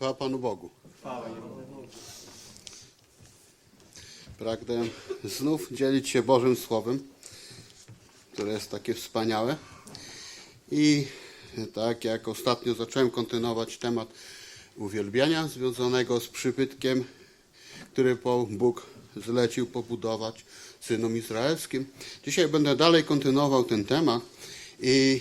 Chwała Panu Bogu. Pragnę znów dzielić się Bożym Słowem, które jest takie wspaniałe. I tak jak ostatnio zacząłem kontynuować temat uwielbiania związanego z przybytkiem, który Bóg zlecił pobudować synom izraelskim. Dzisiaj będę dalej kontynuował ten temat i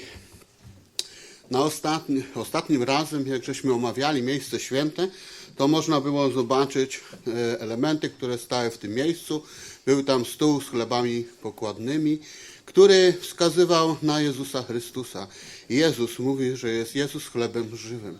na ostatni, ostatnim razem, jak żeśmy omawiali miejsce święte, to można było zobaczyć e, elementy, które stały w tym miejscu. Był tam stół z chlebami pokładnymi, który wskazywał na Jezusa Chrystusa. Jezus mówi, że jest Jezus chlebem żywym.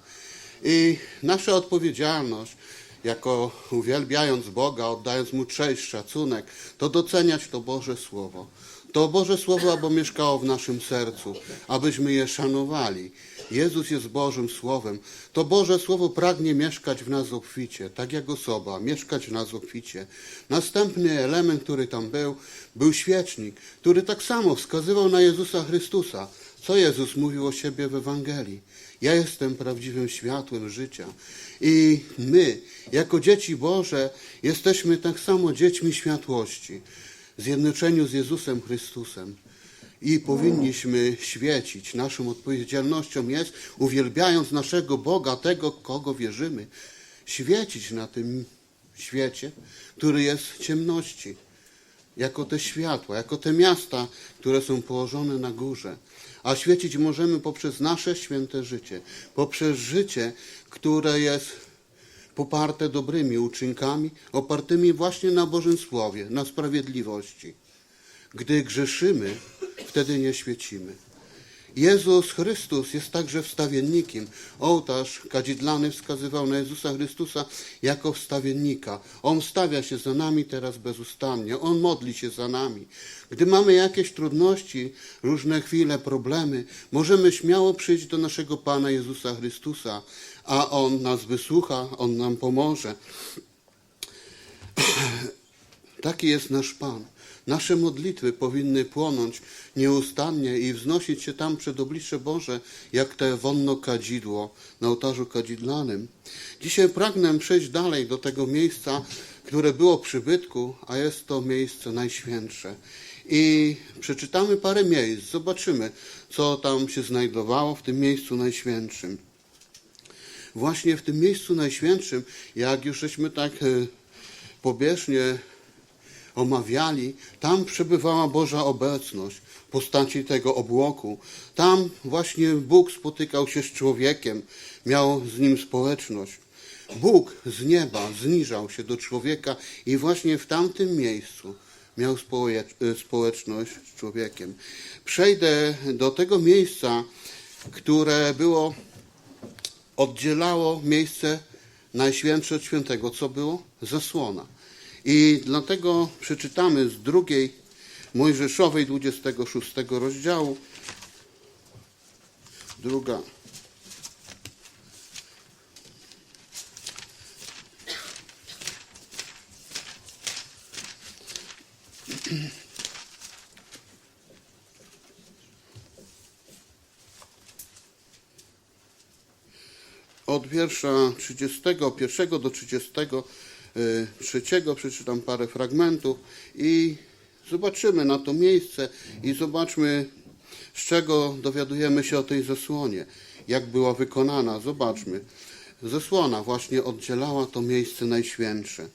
I nasza odpowiedzialność, jako uwielbiając Boga, oddając Mu cześć, szacunek, to doceniać to Boże Słowo. To Boże Słowo, aby mieszkało w naszym sercu, abyśmy je szanowali. Jezus jest Bożym Słowem. To Boże Słowo pragnie mieszkać w nas obficie, tak jak osoba, mieszkać w nas obficie. Następny element, który tam był, był świecznik, który tak samo wskazywał na Jezusa Chrystusa. Co Jezus mówił o siebie w Ewangelii? Ja jestem prawdziwym światłem życia. I my, jako dzieci Boże, jesteśmy tak samo dziećmi światłości, zjednoczeniu z Jezusem Chrystusem. I powinniśmy świecić. Naszą odpowiedzialnością jest, uwielbiając naszego Boga, tego, kogo wierzymy, świecić na tym świecie, który jest w ciemności jako te światła, jako te miasta, które są położone na górze. A świecić możemy poprzez nasze święte życie, poprzez życie, które jest poparte dobrymi uczynkami, opartymi właśnie na Bożym Słowie, na sprawiedliwości. Gdy grzeszymy, wtedy nie świecimy. Jezus Chrystus jest także wstawiennikiem. Ołtarz kadzidlany wskazywał na Jezusa Chrystusa jako wstawiennika. On stawia się za nami teraz bezustannie. On modli się za nami. Gdy mamy jakieś trudności, różne chwile, problemy, możemy śmiało przyjść do naszego Pana Jezusa Chrystusa, a On nas wysłucha, On nam pomoże. Taki jest nasz Pan. Nasze modlitwy powinny płonąć nieustannie i wznosić się tam przed oblicze Boże, jak te wonno kadzidło na ołtarzu kadzidlanym. Dzisiaj pragnę przejść dalej do tego miejsca, które było przybytku, a jest to miejsce najświętsze. I przeczytamy parę miejsc, zobaczymy, co tam się znajdowało w tym miejscu najświętszym. Właśnie w tym miejscu najświętszym, jak już żeśmy tak e, pobieżnie omawiali, tam przebywała Boża obecność w postaci tego obłoku. Tam właśnie Bóg spotykał się z człowiekiem, miał z nim społeczność. Bóg z nieba zniżał się do człowieka i właśnie w tamtym miejscu miał społe- społeczność z człowiekiem. Przejdę do tego miejsca, które było oddzielało miejsce najświętsze od świętego. Co było? Zasłona. I dlatego przeczytamy z drugiej Mojżeszowej 26 rozdziału. Druga. od wiersza 31 do 33 przeczytam parę fragmentów i zobaczymy na to miejsce i zobaczmy, z czego dowiadujemy się o tej zasłonie, jak była wykonana. Zobaczmy. Zasłona właśnie oddzielała to miejsce najświętsze.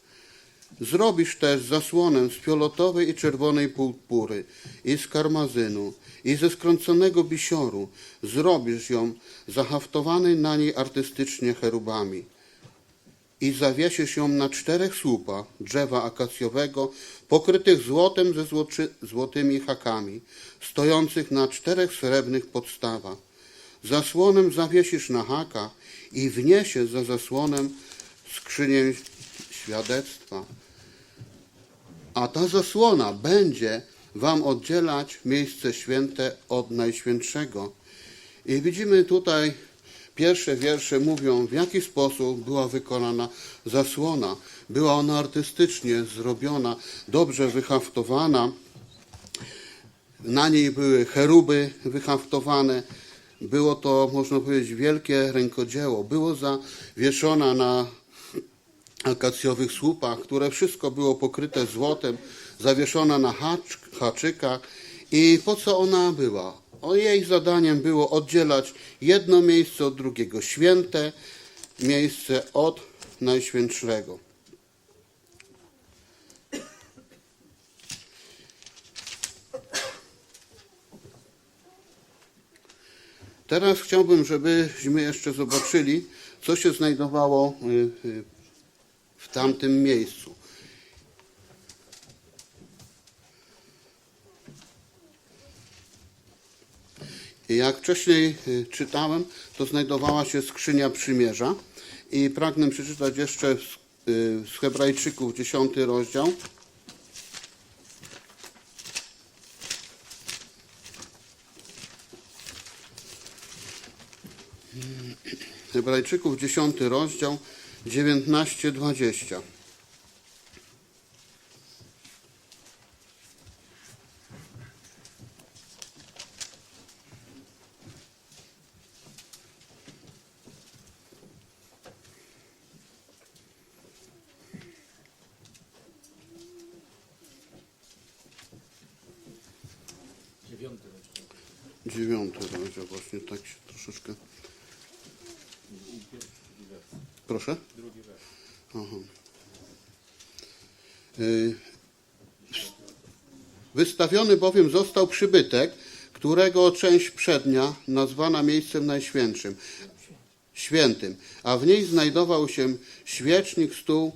Zrobisz też zasłonę z fioletowej i czerwonej purpury i z karmazynu i ze skręconego bisioru. Zrobisz ją zahaftowanej na niej artystycznie cherubami. I zawiesisz ją na czterech słupach drzewa akacjowego, pokrytych złotem ze złoczy, złotymi hakami, stojących na czterech srebrnych podstawach. Zasłonem zawiesisz na hakach i wniesie za zasłonem skrzynię świadectwa. A ta zasłona będzie wam oddzielać miejsce święte od najświętszego. I widzimy tutaj pierwsze wiersze mówią, w jaki sposób była wykonana zasłona. Była ona artystycznie zrobiona, dobrze wyhaftowana. Na niej były cheruby wyhaftowane. było to, można powiedzieć, wielkie rękodzieło. Było zawieszona na akacjowych słupach, które wszystko było pokryte złotem, zawieszona na hacz, haczykach. I po co ona była? O jej zadaniem było oddzielać jedno miejsce od drugiego, święte miejsce od najświętszego. Teraz chciałbym, żebyśmy jeszcze zobaczyli, co się znajdowało y, y, w tamtym miejscu. Jak wcześniej y, czytałem, to znajdowała się skrzynia przymierza i pragnę przeczytać jeszcze z, y, Hebrajczyków 10 rozdział. Hebrajczyków 10 rozdział 19-20. Dziewiąty rozdział. Dziewiąty rozdział, właśnie tak się troszeczkę. Proszę? Aha. Y, Wystawiony bowiem został przybytek, którego część przednia nazwana miejscem najświętszym, świętym, a w niej znajdował się świecznik, stół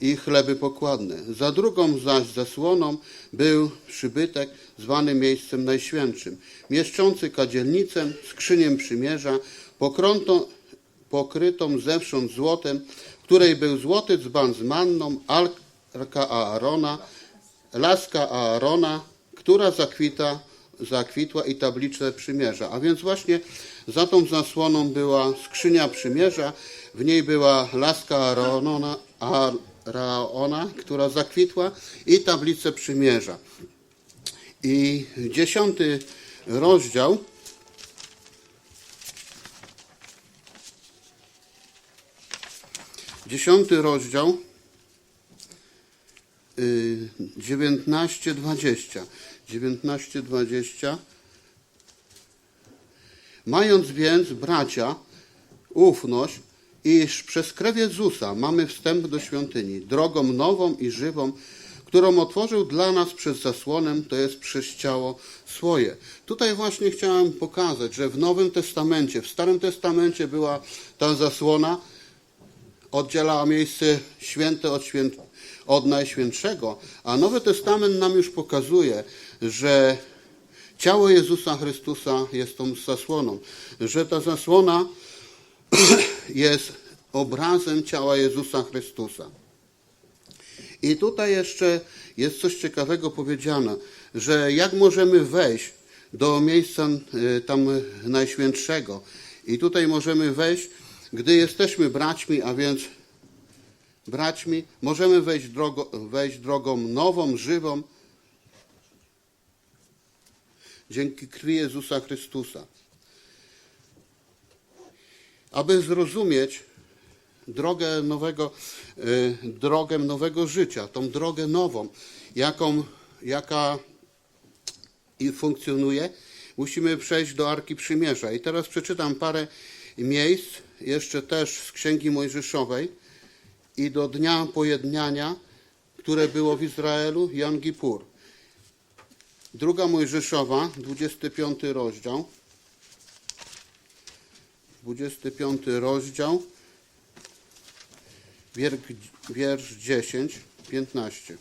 i chleby pokładne. Za drugą zaś zasłoną był przybytek zwany miejscem najświętszym, mieszczący kadzielnicę, skrzynię przymierza, pokrątą, pokrytą zewsząd złotem, w której był złoty dzban z manną, arka Aarona, laska Aarona, która zakwita, zakwitła i tabliczę przymierza. A więc właśnie za tą zasłoną była skrzynia przymierza, w niej była laska Aarona, Aarona która zakwitła i tablice przymierza. I dziesiąty rozdział Dziesiąty rozdział, y, 19-20. 19-20. Mając więc, bracia, ufność, iż przez krew Jezusa mamy wstęp do świątyni, drogą nową i żywą, którą otworzył dla nas przez zasłonę, to jest przez ciało swoje. Tutaj właśnie chciałem pokazać, że w Nowym Testamencie, w Starym Testamencie była ta zasłona, oddzielała miejsce święte od, święt, od najświętszego, a Nowy Testament nam już pokazuje, że ciało Jezusa Chrystusa jest tą zasłoną, że ta zasłona jest obrazem ciała Jezusa Chrystusa. I tutaj jeszcze jest coś ciekawego powiedziane, że jak możemy wejść do miejsca y, tam najświętszego. I tutaj możemy wejść, gdy jesteśmy braćmi, a więc braćmi, możemy wejść, drogo, wejść drogą nową, żywą, dzięki krwi Jezusa Chrystusa. Aby zrozumieć drogę nowego, y, drogę nowego życia, tą drogę nową, jaką, jaka funkcjonuje, musimy przejść do Arki Przymierza. I teraz przeczytam parę miejsc, jeszcze też z Księgi Mojżeszowej i do Dnia Pojednania, które było w Izraelu, Jan Gipur. Druga Mojżeszowa, 25 rozdział. 25 rozdział, wiersz, wiersz 10, 15.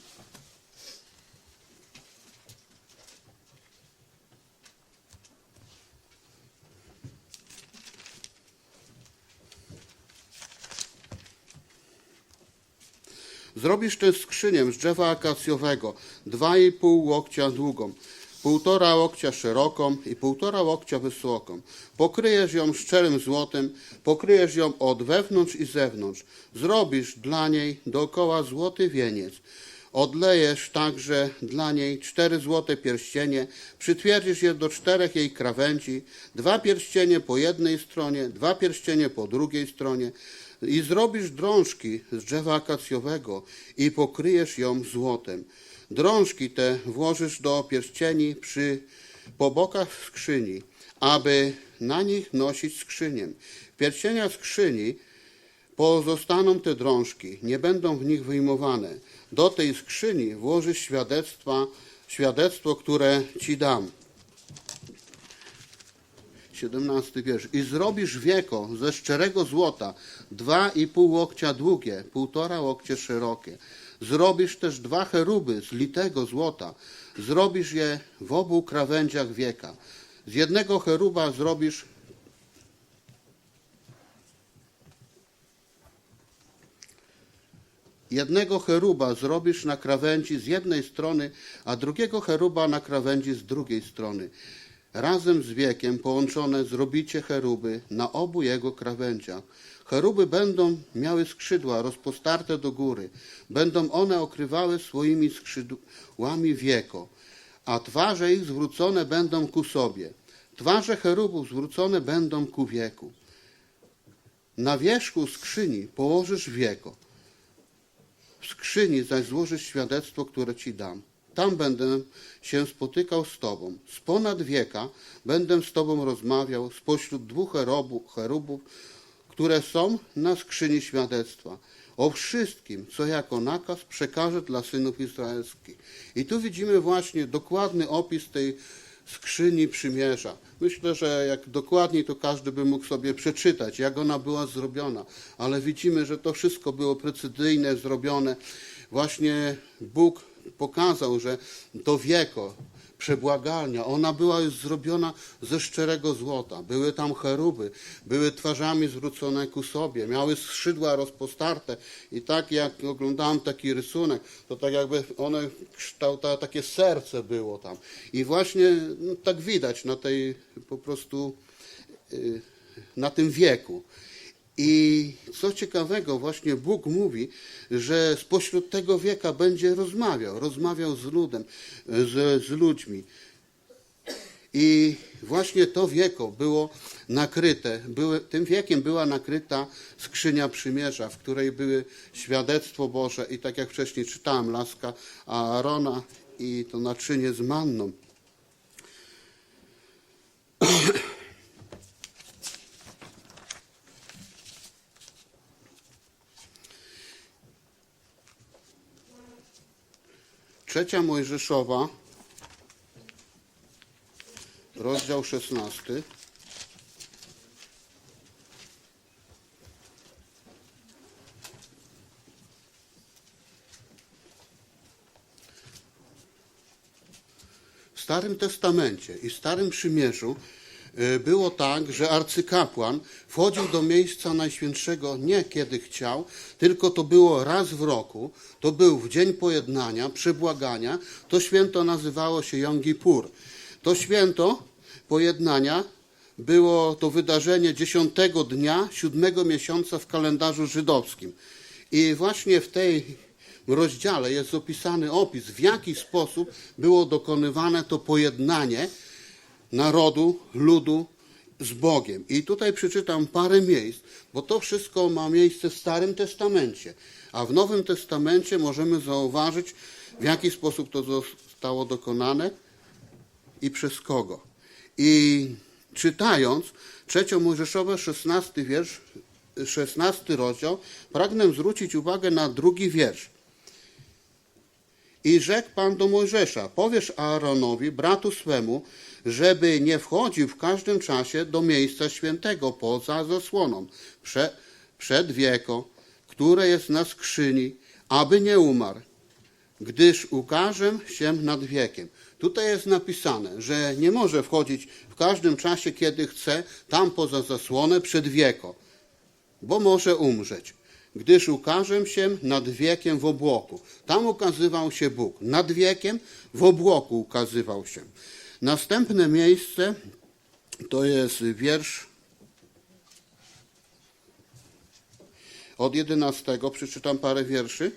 Zrobisz tę skrzynię z drzewa akacjowego, dwa i pół łokcia długą, półtora łokcia szeroką i półtora łokcia wysoką. Pokryjesz ją szczerym złotem, pokryjesz ją od wewnątrz i zewnątrz. Zrobisz dla niej dookoła złoty wieniec. Odlejesz także dla niej cztery złote pierścienie, przytwierdzisz je do czterech jej krawędzi, dwa pierścienie po jednej stronie, dwa pierścienie po drugiej stronie i zrobisz drążki z drzewa akacjowego i pokryjesz ją złotem. Drążki te włożysz do pierścieni przy po bokach skrzyni, aby na nich nosić skrzynię. W pierścienia skrzyni Pozostaną te drążki, nie będą w nich wyjmowane. Do tej skrzyni włożysz świadectwa, świadectwo, które ci dam. 17 wiersz. I zrobisz wieko ze szczerego złota, dwa i pół łokcia długie, półtora łokcie szerokie. Zrobisz też dwa cheruby z litego złota. Zrobisz je w obu krawędziach wieka. Z jednego cheruba zrobisz Jednego cheruba zrobisz na krawędzi z jednej strony, a drugiego cheruba na krawędzi z drugiej strony. Razem z wiekiem połączone zrobicie cheruby na obu jego krawędziach. Cheruby będą miały skrzydła rozpostarte do góry. Będą one okrywały swoimi skrzydłami wieko, a twarze ich zwrócone będą ku sobie. Twarze cherubów zwrócone będą ku wieku. Na wierzchu skrzyni położysz wieko. W skrzyni zaś złożysz świadectwo, które ci dam. Tam będę się spotykał z Tobą. Z ponad wieka będę z Tobą rozmawiał spośród dwóch cherubów, które są na skrzyni świadectwa. O wszystkim, co jako nakaz przekażę dla synów izraelskich. I tu widzimy właśnie dokładny opis tej skrzyni przymierza. Myślę, że jak dokładniej to każdy by mógł sobie przeczytać, jak ona była zrobiona, ale widzimy, że to wszystko było precyzyjne, zrobione. Właśnie Bóg pokazał, że to wieko, przebłagalnia, ona była już zrobiona ze szczerego złota. Były tam cheruby, były twarzami zwrócone ku sobie, miały skrzydła rozpostarte i tak jak oglądałem taki rysunek, to tak jakby one kształta, takie serce było tam. I właśnie no, tak widać na tej po prostu y, na tym wieku. I co ciekawego, właśnie Bóg mówi, że spośród tego wieka będzie rozmawiał, rozmawiał z ludem, z, z ludźmi. I właśnie to wieko było nakryte, były, tym wiekiem była nakryta skrzynia przymierza, w której były świadectwo Boże i tak jak wcześniej czytałem, laska Aarona i to naczynie z manną. Trzecia Mojżeszowa, rozdział 16. W Starym Testamencie i Starym Przymierzu było tak, że arcykapłan wchodził do miejsca najświętszego nie kiedy chciał, tylko to było raz w roku. To był w dzień pojednania, przebłagania. To święto nazywało się Jom Kippur. To święto pojednania było to wydarzenie dziesiątego dnia siódmego miesiąca w kalendarzu żydowskim. I właśnie w tej rozdziale jest opisany opis, w jaki sposób było dokonywane to pojednanie narodu, ludu z Bogiem. I tutaj przeczytam parę miejsc, bo to wszystko ma miejsce w Starym Testamencie, a w Nowym Testamencie możemy zauważyć, w jaki sposób to zostało dokonane i przez kogo. I czytając trzecią Mojżeszowe, 16 wiersz, 16 rozdział, pragnę zwrócić uwagę na drugi wiersz. I rzekł Pan do Mojżesza, powiesz Aaronowi, bratu swemu, żeby nie wchodził w każdym czasie do miejsca świętego poza zasłoną, prze, przed wieko, które jest na skrzyni, aby nie umarł, gdyż ukażę się nad wiekiem. Tutaj jest napisane, że nie może wchodzić w każdym czasie, kiedy chce, tam poza zasłonę przed wieko, bo może umrzeć gdyż ukażę się nad wiekiem w obłoku. Tam ukazywał się Bóg. Nad wiekiem w obłoku ukazywał się. Następne miejsce to jest wiersz od 11. Przeczytam parę wierszy.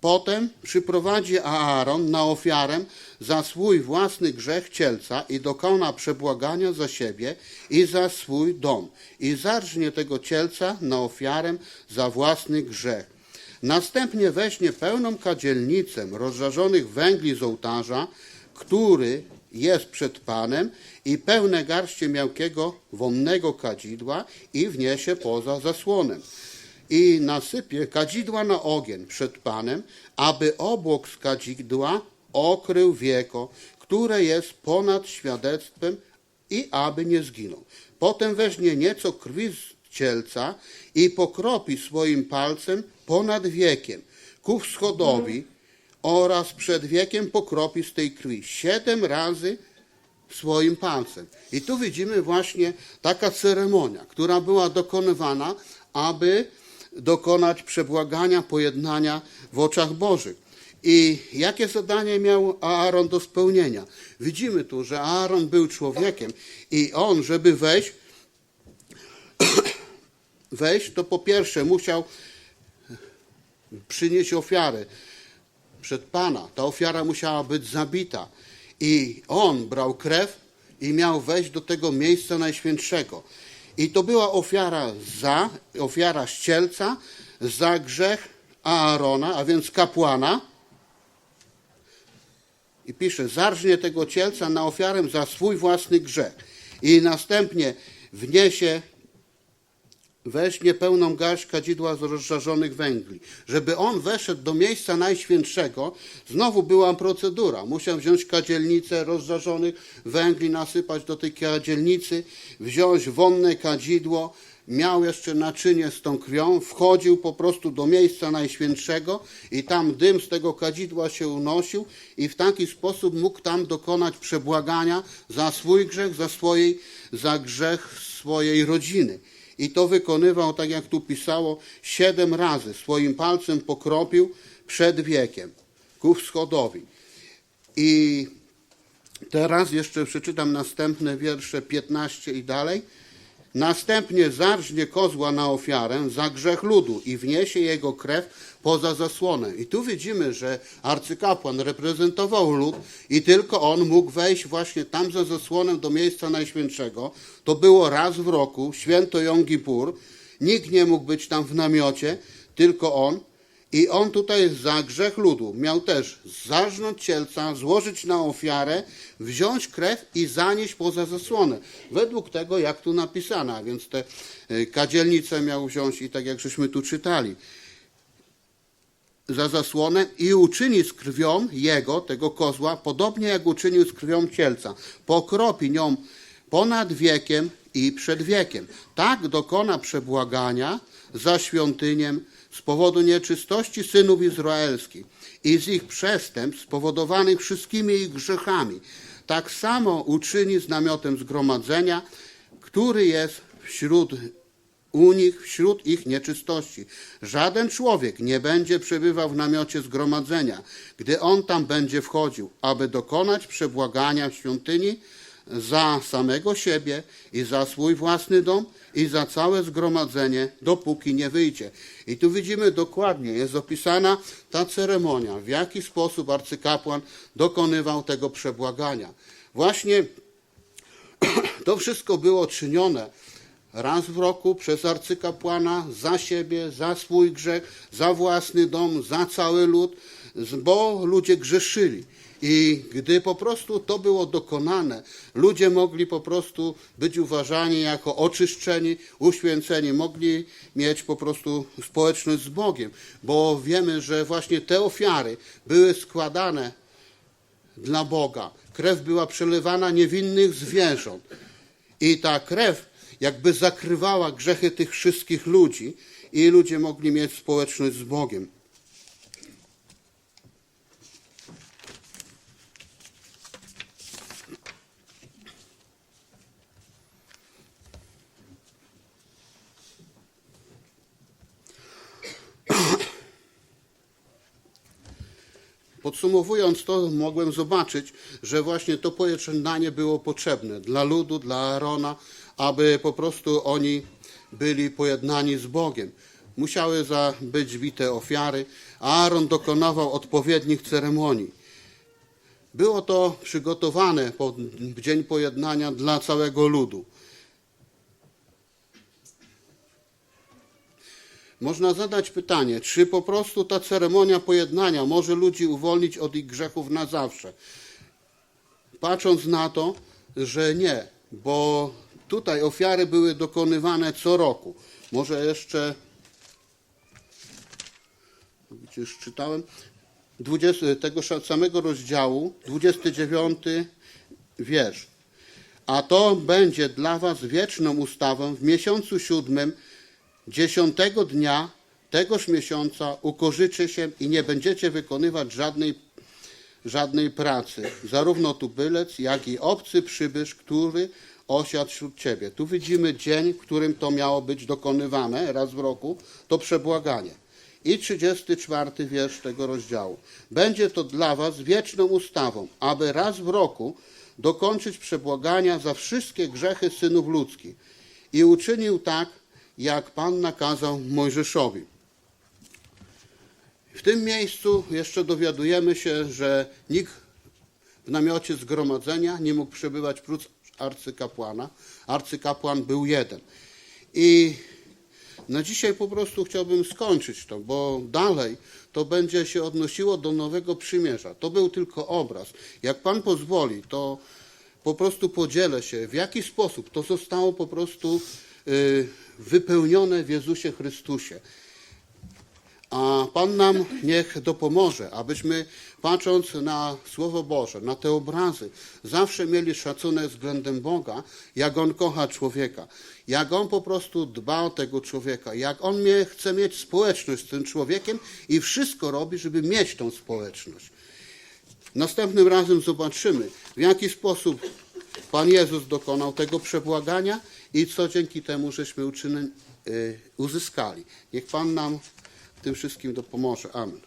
Potem przyprowadzi Aaron na ofiarę za swój własny grzech cielca i dokona przebłagania za siebie i za swój dom i zarżnie tego cielca na ofiarę za własny grzech. Następnie weźmie pełną kadzielnicę rozżarzonych węgli z ołtarza, który jest przed Panem i pełne garście miałkiego wonnego kadzidła i wniesie poza zasłonem i nasypie kadzidła na ogień przed Panem, aby obłok z kadzidła okrył wieko, które jest ponad świadectwem i aby nie zginął. Potem weźmie nieco krwi z cielca i pokropi swoim palcem ponad wiekiem ku wschodowi oraz przed wiekiem pokropi z tej krwi siedem razy swoim palcem. I tu widzimy właśnie taka ceremonia, która była dokonywana, aby dokonać przebłagania, pojednania w oczach Bożych. I jakie zadanie miał Aaron do spełnienia? Widzimy tu, że Aaron był człowiekiem i on, żeby wejść, wejść, to po pierwsze musiał przynieść ofiarę przed Pana. Ta ofiara musiała być zabita. I on brał krew i miał wejść do tego miejsca najświętszego. I to była ofiara za, ofiara ścielca za grzech Aarona, a więc kapłana. I pisze, zarżnie tego cielca na ofiarę za swój własny grzech. I następnie wniesie weźmie pełną garść kadzidła z rozżarzonych węgli. Żeby on weszedł do miejsca najświętszego, znowu była procedura. Musiał wziąć kadzielnicę rozżarzonych węgli, nasypać do tej kadzielnicy, wziąć wonne kadzidło, miał jeszcze naczynie z tą krwią, wchodził po prostu do miejsca najświętszego i tam dym z tego kadzidła się unosił i w taki sposób mógł tam dokonać przebłagania za swój grzech, za, swojej, za grzech swojej rodziny. I to wykonywał, tak jak tu pisało, siedem razy. Swoim palcem pokropił przed wiekiem ku wschodowi. I teraz jeszcze przeczytam następne wiersze 15 i dalej. Następnie zarżnie kozła na ofiarę za grzech ludu i wniesie jego krew poza zasłonę. I tu widzimy, że arcykapłan reprezentował lud i tylko on mógł wejść właśnie tam za zasłonę do miejsca najświętszego. To było raz w roku, święto Jom. Nikt nie mógł być tam w namiocie, tylko on. I on tutaj za grzech ludu miał też zarżnąć cielca, złożyć na ofiarę, wziąć krew i zanieść poza zasłonę. Według tego, jak tu napisane, a więc te y, kadzielnice miał wziąć i tak jak żeśmy tu czytali za zasłonę i uczyni z krwią jego, tego kozła, podobnie jak uczynił z krwią cielca. Pokropi nią ponad wiekiem i przed wiekiem. Tak dokona przebłagania za świątyniem z powodu nieczystości synów izraelskich i z ich przestępstw spowodowanych wszystkimi ich grzechami. Tak samo uczyni z namiotem zgromadzenia, który jest wśród u nich wśród ich nieczystości. Żaden człowiek nie będzie przebywał w namiocie zgromadzenia, gdy on tam będzie wchodził, aby dokonać przebłagania w świątyni za samego siebie i za swój własny dom i za całe zgromadzenie, dopóki nie wyjdzie. I tu widzimy dokładnie, jest opisana ta ceremonia, w jaki sposób arcykapłan dokonywał tego przebłagania. Właśnie to wszystko było czynione raz w roku przez arcykapłana za siebie, za swój grzech, za własny dom, za cały lud, bo ludzie grzeszyli. I gdy po prostu to było dokonane, ludzie mogli po prostu być uważani jako oczyszczeni, uświęceni, mogli mieć po prostu społeczność z Bogiem, bo wiemy, że właśnie te ofiary były składane dla Boga. Krew była przelewana niewinnych zwierząt. I ta krew jakby zakrywała grzechy tych wszystkich ludzi i ludzie mogli mieć społeczność z Bogiem. Podsumowując to, mogłem zobaczyć, że właśnie to pojednanie było potrzebne dla ludu, dla Aarona, aby po prostu oni byli pojednani z Bogiem. musiały za, być bite ofiary, a Aaron dokonywał odpowiednich ceremonii. Było to przygotowane w Dzień Pojednania dla całego ludu. Można zadać pytanie, czy po prostu ta ceremonia pojednania może ludzi uwolnić od ich grzechów na zawsze? Patrząc na to, że nie, bo tutaj ofiary były dokonywane co roku. Może jeszcze, już czytałem, 20, tego samego rozdziału, 29 wiersz. A to będzie dla was wieczną ustawą w miesiącu siódmym, dziesiątego dnia tegoż miesiąca ukorzycie się i nie będziecie wykonywać żadnej, żadnej pracy, zarówno tubylec, jak i obcy przybysz, który osiadł wśród ciebie. Tu widzimy dzień, w którym to miało być dokonywane raz w roku, to przebłaganie. I 34 wiersz tego rozdziału. Będzie to dla was wieczną ustawą, aby raz w roku dokończyć przebłagania za wszystkie grzechy synów ludzkich. I uczynił tak, jak Pan nakazał Mojżeszowi. W tym miejscu jeszcze dowiadujemy się, że nikt w namiocie zgromadzenia nie mógł przebywać prócz arcykapłana. Arcykapłan był jeden. I na dzisiaj po prostu chciałbym skończyć to, bo dalej to będzie się odnosiło do nowego przymierza. To był tylko obraz. Jak Pan pozwoli, to po prostu podzielę się, w jaki sposób to zostało po prostu wypełnione w Jezusie Chrystusie. A Pan nam niech dopomoże, abyśmy patrząc na Słowo Boże, na te obrazy, zawsze mieli szacunek względem Boga, jak On kocha człowieka, jak On po prostu dba o tego człowieka, jak On mie, chce mieć społeczność z tym człowiekiem i wszystko robi, żeby mieć tą społeczność. Następnym razem zobaczymy, w jaki sposób Pan Jezus dokonał tego przebłagania i co dzięki temu żeśmy uczyny, y, uzyskali. Niech Pan nam w tym wszystkim dopomoże. Amen.